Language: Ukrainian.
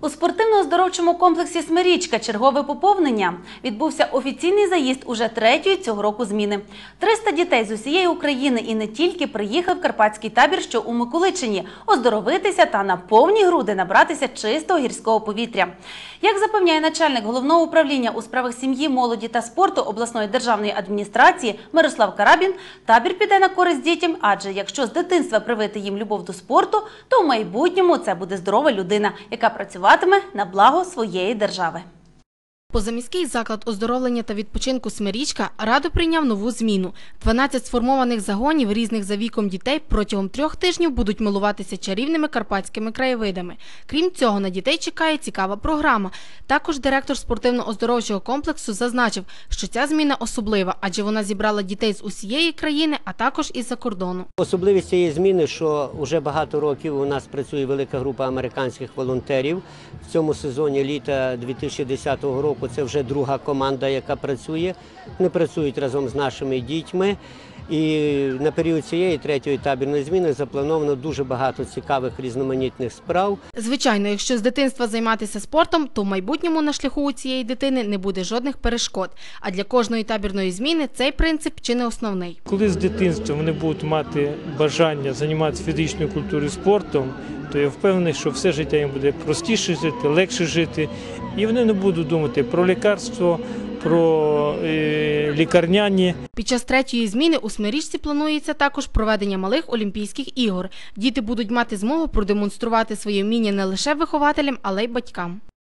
У спортивно-оздоровчому комплексі Смирічка чергове поповнення. Відбувся офіційний заїзд уже третьої цього року зміни. 300 дітей з усієї України і не тільки приїхали в карпатський табір, що у Миколичині, оздоровитися та на повні груди набратися чистого гірського повітря. Як запевняє начальник головного управління у справах сім'ї, молоді та спорту обласної державної адміністрації Мирослав Карабін, табір піде на користь дітям, адже якщо з дитинства привити їм любов до спорту, то в майбутньому це буде здорова людина, яка працюватиме на благо своєї держави. Позаміський заклад оздоровлення та відпочинку «Смирічка» радо прийняв нову зміну. 12 сформованих загонів різних за віком дітей протягом трьох тижнів будуть милуватися чарівними карпатськими краєвидами. Крім цього, на дітей чекає цікава програма. Також директор спортивно-оздоровчого комплексу зазначив, що ця зміна особлива, адже вона зібрала дітей з усієї країни, а також із-за кордону. Особливість цієї зміни, що вже багато років у нас працює велика група американських волонтерів. В цьому сезоні літа 2010 року це вже друга команда, яка працює. Вони працюють разом з нашими дітьми. І на період цієї третьої табірної зміни заплановано дуже багато цікавих різноманітних справ. Звичайно, якщо з дитинства займатися спортом, то в майбутньому на шляху у цієї дитини не буде жодних перешкод. А для кожної табірної зміни цей принцип чи не основний. Коли з дитинства вони будуть мати бажання займатися фізичною культурою спортом, то я впевнений, що все життя їм буде простіше жити, легше жити, і вони не будуть думати про лікарство, про е, лікарняні. Під час третьої зміни у Смирічці планується також проведення малих Олімпійських ігор. Діти будуть мати змогу продемонструвати своє вміння не лише вихователям, але й батькам.